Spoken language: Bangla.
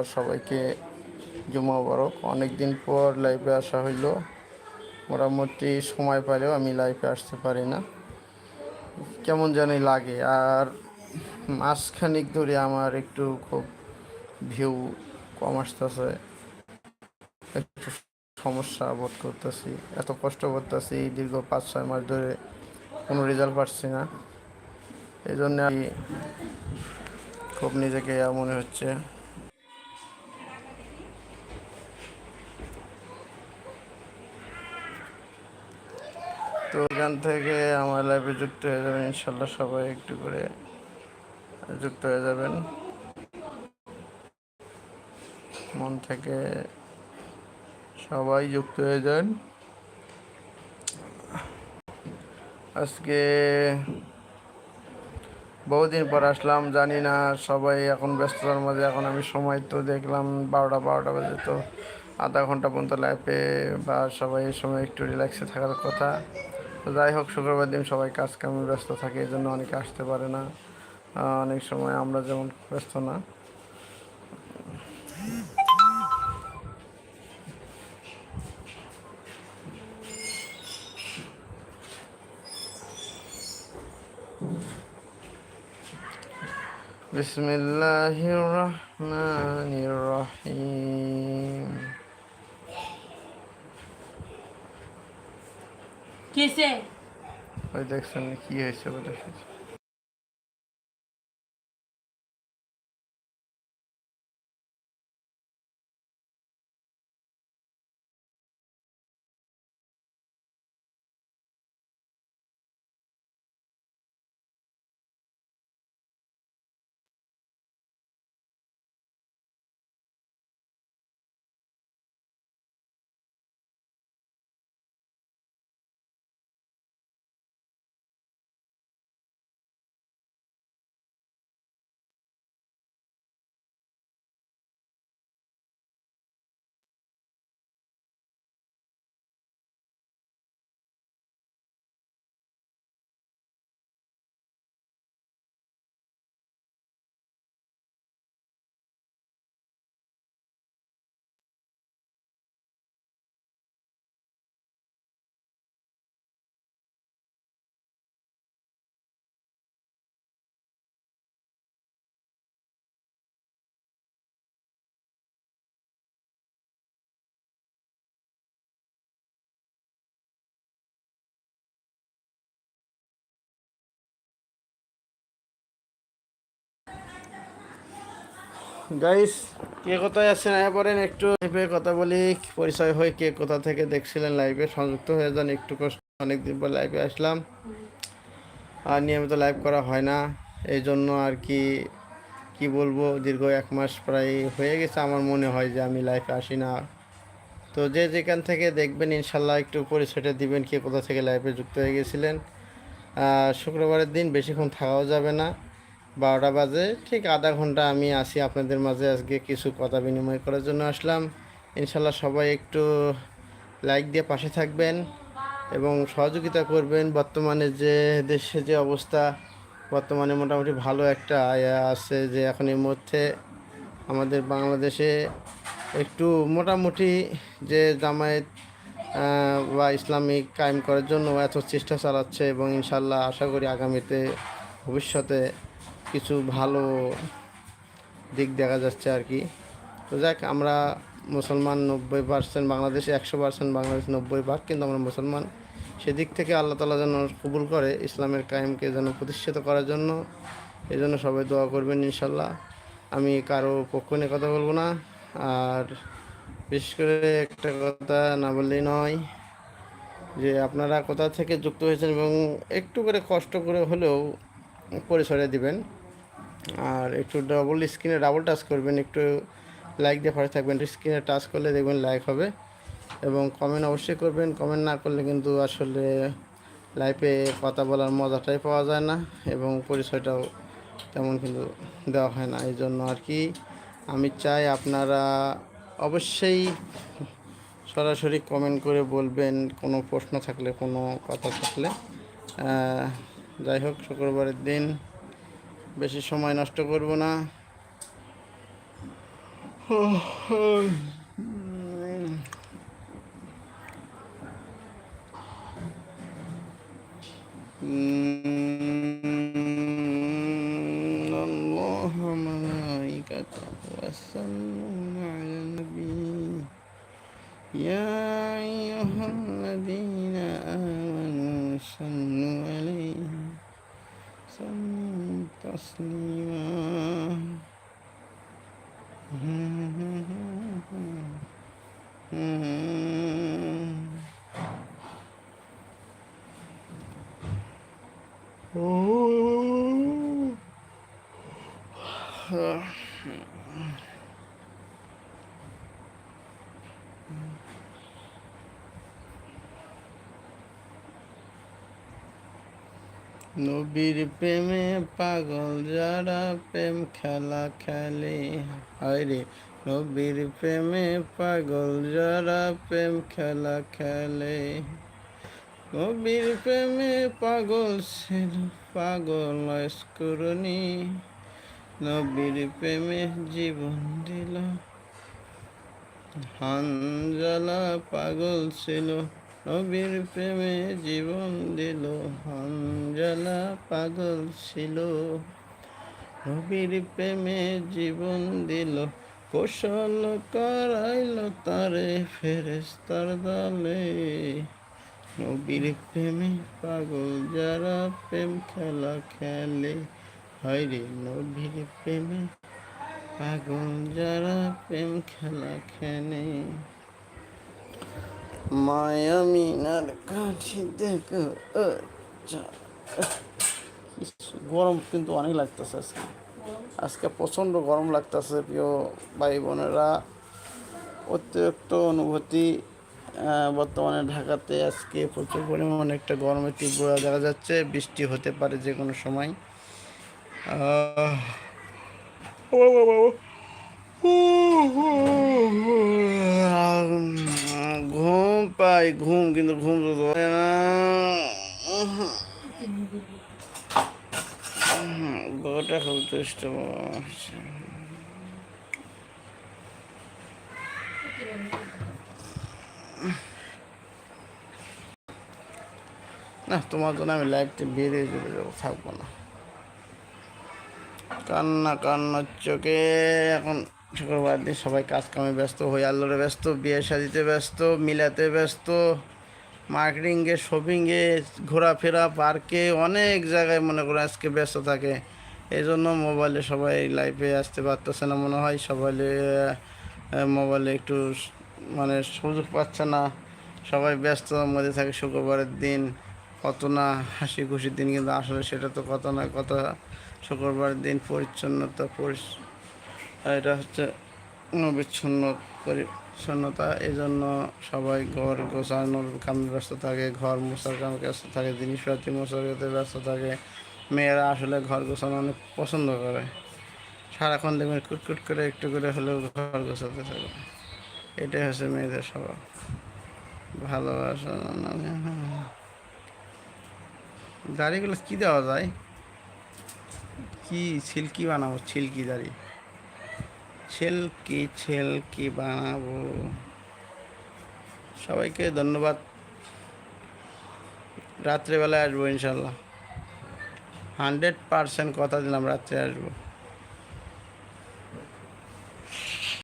শুক্রবার সবাইকে জুমা বরক অনেক দিন পর লাইভে আসা হইল। মোটামুটি সময় পেলেও আমি লাইভে আসতে পারি না। কেমন জানি লাগে। আর মাসখানিক ধরে আমার একটু খুব ভিউ কম আসতেছে। একটু সমস্যা বোধ করতেছি। এত কষ্ট করতেছি, দীর্ঘ পাঁচ ছয় মাস ধরে কোনো রেজাল্ট পাচ্ছি না। এই জন্য আমি খুব নিজেকে মনে হচ্ছে। তো এখান থেকে আমার লাইফে যুক্ত হয়ে যাবেন ইনশাল্লাহ সবাই একটু করে যুক্ত হয়ে যাবেন। মন থেকে সবাই যুক্ত হয়ে যান। আজকে বহুদিন পর আসলাম, জানি না সবাই এখন ব্যস্ততার মাঝে, এখন আমি সময় তো দেখলাম বারোটা বারোটা বাজে, তো আধা ঘণ্টা পর্যন্ত লাইফে বা সবাই সময় একটু রিল্যাক্সে থাকার কথা। যাই হোক শুক্রবার দিন সবাই কাজ কামে ব্যস্ত থাকে এই জন্য অনেকে আসতে পারে না আহ, অনেক সময় আমরা যেমন ব্যস্ত না بسم الله الرحمن الرحيم কিসে ওই দেখছেন কি হয়েছে বলে গাইস কে কোথায় আছেন? পড়েন একটু লাইভে কথা বলি। পরিচয় হয়ে কে কোথা থেকে দেখছিলেন লাইভে সংযুক্ত হয়ে যান, একটু কষ্ট অনেকদিন পর লাইভে আসলাম। আর নিয়মিত লাইভ করা হয় না। এই জন্য আর কি কি বলব, দীর্ঘ এক মাস প্রায় হয়ে গেছে। আমার মনে হয় যে আমি লাইভে আসি না। তো যে যেখান থেকে দেখবেন, ইনশাল্লাহ একটু পরিচয়টা দিবেন, কে কোথা থেকে লাইভে যুক্ত হয়ে গেছিলেন। শুক্রবারের দিন বেশিক্ষণ থাকাও যাবে না। বারোটা বাজে। ঠিক আধা ঘণ্টা আমি আসি আপনাদের মাঝে আজকে কিছু কথা বিনিময় করার জন্য আসলাম। ইনশাল্লাহ সবাই একটু লাইক দিয়ে পাশে থাকবেন এবং সহযোগিতা করবেন। বর্তমানে যে দেশে যে অবস্থা, বর্তমানে মোটামুটি ভালো একটা আয়া আছে যে এখন এই মধ্যে আমাদের বাংলাদেশে একটু মোটামুটি যে জামায়াত বা ইসলামিক কায়েম করার জন্য এত চেষ্টা চালাচ্ছে এবং ইনশাল্লাহ আশা করি আগামীতে ভবিষ্যতে কিছু ভালো দিক দেখা যাচ্ছে আর কি। তো যাক, আমরা মুসলমান নব্বই পার্সেন্ট বাংলাদেশে, একশো পার্সেন্ট বাংলাদেশ নব্বই ভাগ, কিন্তু আমরা মুসলমান। সেদিক থেকে আল্লাহ তালা যেন কবুল করে, ইসলামের কায়েমকে যেন প্রতিষ্ঠিত করার জন্য। এই জন্য সবাই দোয়া করবেন ইনশাল্লাহ আমি কারও পক্ষ নিয়ে কথা বলব না। আর বিশেষ করে একটা কথা না বললেই নয়, যে আপনারা কোথা থেকে যুক্ত হয়েছেন এবং একটু করে কষ্ট করে হলেও পরিচয়টা দিবেন। আর একটু ডবল স্ক্রিনে ডাবল টাচ করবেন, একটু লাইক দিয়ে পাশে থাকবেন স্ক্রিনে টাচ করলে দেখবেন লাইক হবে। এবং কমেন্ট অবশ্যই করবেন কমেন্ট না করলে কিন্তু আসলে লাইফে কথা বলার মজাটাই পাওয়া যায় না এবং পরিচয়টাও তেমন কিন্তু দেওয়া হয় না। এই জন্য আর কি, আমি চাই আপনারা অবশ্যই সরাসরি কমেন্ট করে বলবেন, কোনো প্রশ্ন থাকলে, কোনো কথা থাকলে। যাই হোক, শুক্রবারের দিন বেশি সময় নষ্ট করব না إن الله وملائكته يصلون على النبي يا Muslim. oh. নবীর প্রেমে পাগল যারা প্রেম খেলা খেলে। রে, নবীর প্রেমে পাগল যারা প্রেম খেলা খেলে। নবীর প্রেমে পাগল ছিল পাগল স্কুরনি। নবীর প্রেমে জীবন দিল। হানজালা পাগল ছিল নবীর প্রেমে জীবন দিল হানজালা পাগল ছিল। নবীর প্রেমে জীবন দিল, কৌশল করাইল তারে ফেরেস্তার দলে। নবীর প্রেমে পাগল যারা প্রেম খেলা খেলে, হয় রে নবীর প্রেমে পাগল যারা প্রেম খেলা খেলে। মায়ামিনার কাছে দেখো। গরম কিন্তু অনেক লাগতেছে আজকে আজকে প্রচণ্ড গরম লাগতেছে, প্রিয় ভাই বোনেরা অতিরিক্ত অনুভূতি বর্তমানে ঢাকাতে আজকে প্রচুর পরিমাণে একটা গরমের তীব্র দেখা যাচ্ছে বৃষ্টি হতে পারে যে কোনো সময় ও। ঘুম পাই, ঘুম কিন্তু ঘুম গোটা খুব দুষ্ট না, তোমার জন্য আমি লাইফটা বেরিয়ে চলে যাব, থাকব না। কান্না কান্নার চোখে এখন শুক্রবার দিন সবাই কাজ কামে ব্যস্ত, হয়ে আল্লোরে ব্যস্ত, বিয়ে শাদিতে ব্যস্ত, মিলাতে ব্যস্ত, মার্কেটিংয়ে, শপিংয়ে, ঘোরাফেরা, পার্কে, অনেক জায়গায় মনে করো আজকে ব্যস্ত থাকে। এই জন্য মোবাইলে সবাই লাইফে আসতে পারতেছে না মনে হয়। সবাই মোবাইলে একটু মানে সুযোগ পাচ্ছে না। সবাই ব্যস্ততার মধ্যে থাকে শুক্রবারের দিন। কত না হাসি খুশির দিন কিন্তু আসলে সেটা তো কত না কত। শুক্রবারের দিন পরিচ্ছন্নতা পরিস এটা হচ্ছে বিচ্ছন্ন পরিচ্ছন্নতা এই জন্য সবাই ঘর গোছানোর কামে ব্যস্ত থাকে, ঘর মোছার কামে ব্যস্ত থাকে, জিনিসপাতি মোছার কামে ব্যস্ত থাকে। মেয়েরা আসলে ঘর গোছানো অনেক পছন্দ করে। সারাক্ষণ দেখবেন কুটকুট করে একটু করে হলেও ঘর গোছাতে থাকে। এটাই হচ্ছে মেয়েদের স্বভাব। ভালোবাসা দাড়িগুলো কী দেওয়া যায়? কি, সিল্কি বানাবো? সিল্কি দাড়ি। ছেলকি ছেলকি বানাবো? সবাইকে ধন্যবাদ। রাত্রেবেলায় আসব ইনশাল্লাহ। হান্ড্রেড পারসেন্ট কথা দিলাম রাত্রে আসব।